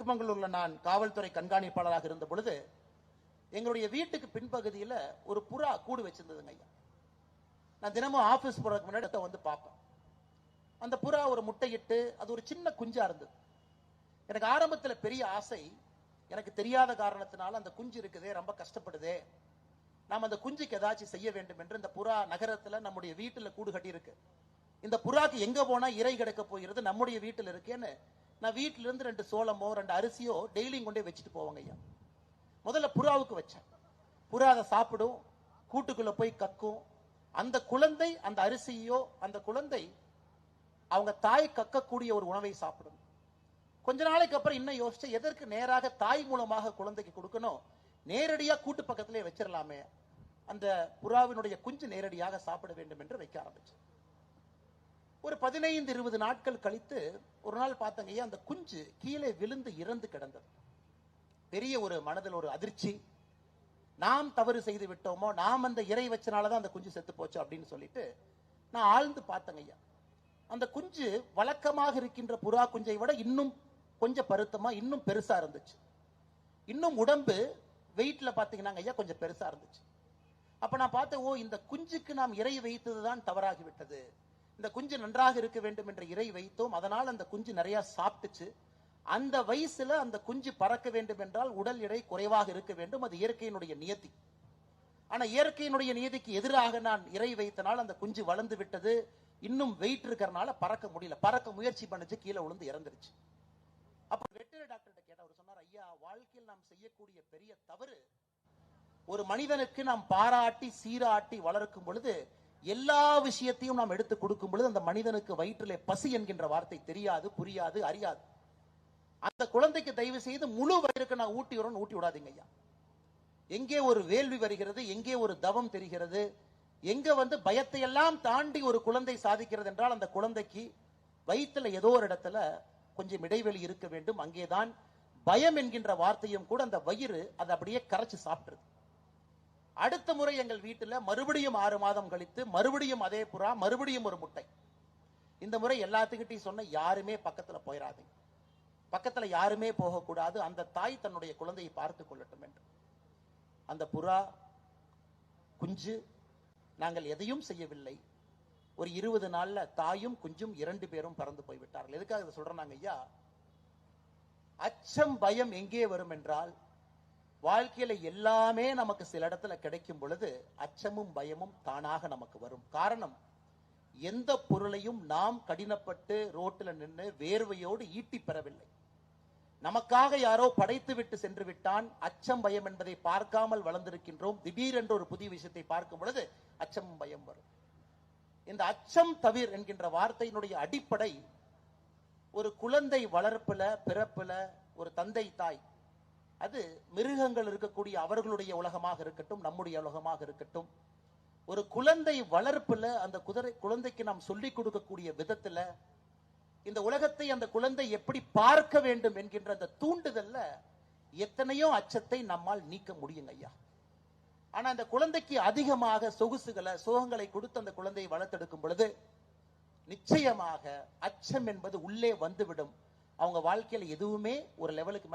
சிக்கமங்களூர்ல நான் காவல்துறை கண்காணிப்பாளராக இருந்த பொழுது எங்களுடைய வீட்டுக்கு பின்பகுதியில ஒரு புறா கூடு வச்சிருந்ததுங்க ஐயா. நான் தினமும் ஆபீஸ் போறதுக்கு முன்னாடி இடத்த வந்து பார்ப்பேன். அந்த புறா ஒரு முட்டையிட்டு அது ஒரு சின்ன குஞ்சா இருந்தது. எனக்கு ஆரம்பத்துல பெரிய ஆசை எனக்கு தெரியாத காரணத்தினால அந்த குஞ்சு இருக்குதே ரொம்ப கஷ்டப்படுதே. நாம் அந்த குஞ்சுக்கு ஏதாச்சும் செய்ய வேண்டும் என்று இந்த புறா நகரத்துல நம்முடைய வீட்டுல கூடு கட்டியிருக்கு. இந்த புறாக்கு எங்க போனா இறை கிடக்க போகிறது நம்முடைய வீட்டில் இருக்கேன்னு நான் வீட்டில இருந்து ரெண்டு சோளமோ ரெண்டு அரிசியோ டெய்லியும் கொண்டே வச்சுட்டு போவாங்க ஐயா. முதல்ல புறாவுக்கு வச்சேன். புறா அதை சாப்பிடும் கூட்டுக்குள்ள போய் கக்கும். அந்த குழந்தை அந்த அரிசியோ அந்த குழந்தை அவங்க தாய் கக்கக்கூடிய ஒரு உணவை சாப்பிடும். கொஞ்ச நாளைக்கு அப்புறம் இன்னும் யோசிச்சு எதற்கு நேராக தாய் மூலமாக குழந்தைக்கு கொடுக்கணும்? நேரடியா கூட்டு பக்கத்திலே வச்சிடலாமே அந்த புறாவினுடைய குஞ்சு நேரடியாக சாப்பிட வேண்டும் என்று வைக்க ஆரம்பிச்சேன். ஒரு பதினைந்து இருபது நாட்கள் கழித்து ஒரு நாள் பார்த்தங்க ஐயா அந்த குஞ்சு கீழே விழுந்து இறந்து கிடந்தது. பெரிய ஒரு மனதில் ஒரு அதிர்ச்சி. நாம் தவறு செய்து விட்டோமோ நாம் அந்த இறை வச்சனாலதான் அந்த குஞ்சு செத்து போச்சு அப்படின்னு சொல்லிட்டு நான் ஆழ்ந்து பார்த்தேங்க ஐயா. அந்த குஞ்சு வழக்கமாக இருக்கின்ற புறா குஞ்சை விட இன்னும் கொஞ்சம் பருத்தமா இன்னும் பெருசா இருந்துச்சு. இன்னும் உடம்பு வெயிட்ல பாத்தீங்கன்னா ஐயா கொஞ்சம் பெருசா இருந்துச்சு. அப்ப நான் பார்த்தேன் ஓ இந்த குஞ்சுக்கு நாம் இறை வைத்ததுதான் தவறாகி விட்டது. இந்த குஞ்சு நன்றாக இருக்க வேண்டும் என்ற இறை வைத்தோம். அதனால் அந்த குஞ்சு நிறைய சாப்பிட்டுச்சு. அந்த வயசுல அந்த குஞ்சு பறக்க வேண்டும் என்றால் உடல் எடை குறைவாக இருக்க வேண்டும். அது இயற்கையினுடைய நியதி. ஆனா இயற்கையினுடைய நியதிக்கு எதிராக நான் இறை வைத்தனால் அந்த குஞ்சு வளர்ந்து விட்டது. இன்னும் வெயிட் இருக்கிறனால பறக்க முடியல. பறக்க முயற்சி பண்ணுச்சு. கீழே விழுந்து இறந்துருச்சு. அப்ப வெட்டரி டாக்டர் கேட்ட அவர் சொன்னார் ஐயா வாழ்க்கையில் நாம் செய்யக்கூடிய பெரிய தவறு ஒரு மனிதனுக்கு நாம் பாராட்டி சீராட்டி வளர்க்கும் பொழுது எல்லா விஷயத்தையும் நாம் எடுத்து கொடுக்கும் பொழுது அந்த மனிதனுக்கு வயிற்றிலே பசி என்கின்ற வார்த்தை தெரியாது புரியாது அறியாது. அந்த குழந்தைக்கு தயவு செய்து முழு வயிறுக்கு நான் ஊட்டி வரணும் ஊட்டி விடாதீங்க ஐயா. எங்கே ஒரு வேள்வி வருகிறது எங்கே ஒரு தவம் தெரிகிறது எங்க வந்து பயத்தை எல்லாம் தாண்டி ஒரு குழந்தை சாதிக்கிறது என்றால் அந்த குழந்தைக்கு வயிற்றுல ஏதோ ஒரு இடத்துல கொஞ்சம் இடைவெளி இருக்க வேண்டும். அங்கேதான் பயம் என்கின்ற வார்த்தையும் கூட அந்த வயிறு அதை அப்படியே கரைச்சு சாப்பிட்டுருது. அடுத்த முறை எங்கள் வீட்டில் மறுபடியும் ஆறு மாதம் கழித்து மறுபடியும் அதே புறா மறுபடியும் ஒரு முட்டை. இந்த முறை எல்லாத்துக்கிட்டையும் சொன்ன யாருமே பக்கத்தில் போயிடாதீங்க பக்கத்தில் யாருமே போகக்கூடாது. அந்த தாய் தன்னுடைய குழந்தையை பார்த்து கொள்ளட்டும் என்று. அந்த புறா குஞ்சு நாங்கள் எதையும் செய்யவில்லை. ஒரு இருபது நாளில் தாயும் குஞ்சும் இரண்டு பேரும் பறந்து போய்விட்டார்கள். எதுக்காக இதை சொல்றேன் ஐயா? அச்சம் பயம் எங்கே வரும் என்றால் வாழ்க்கையில எல்லாமே நமக்கு சில இடத்துல கிடைக்கும் பொழுது அச்சமும் பயமும் தானாக நமக்கு வரும். காரணம் எந்த பொருளையும் நாம் கடினப்பட்டு ரோட்டில் நின்று வேர்வையோடு ஈட்டி பெறவில்லை. நமக்காக யாரோ படைத்து விட்டு சென்று விட்டான். அச்சம் பயம் என்பதை பார்க்காமல் வளர்ந்திருக்கின்றோம். திடீரென்று ஒரு புதிய விஷயத்தை பார்க்கும் பொழுது அச்சமும் பயம் வரும். இந்த அச்சம் தவிர் என்கின்ற வார்த்தையினுடைய அடிப்படை ஒரு குழந்தை வளர்ப்புல பிறப்புல ஒரு தந்தை தாய் அது மிருகங்கள் இருக்கக்கூடிய அவர்களுடைய உலகமாக இருக்கட்டும் நம்முடைய உலகமாக இருக்கட்டும். ஒரு குழந்தை வளர்ப்புல அந்த குதிரை குழந்தைக்கு நாம் சொல்லிக் கொடுக்கக்கூடிய விதத்துல இந்த உலகத்தை அந்த குழந்தை எப்படி பார்க்க வேண்டும் என்கின்ற அந்த தூண்டுதல்ல எத்தனையோ அச்சத்தை நம்மால் நீக்க முடியுங்க ஐயா. ஆனா அந்த குழந்தைக்கு அதிகமாக சொகுசுகளை சோகங்களை கொடுத்து அந்த குழந்தையை வளர்த்தெடுக்கும் பொழுது நிச்சயமாக அச்சம் என்பது உள்ளே வந்துவிடும். அவங்க வாழ்க்கையில எதுவுமே ஒரு லெவலுக்கு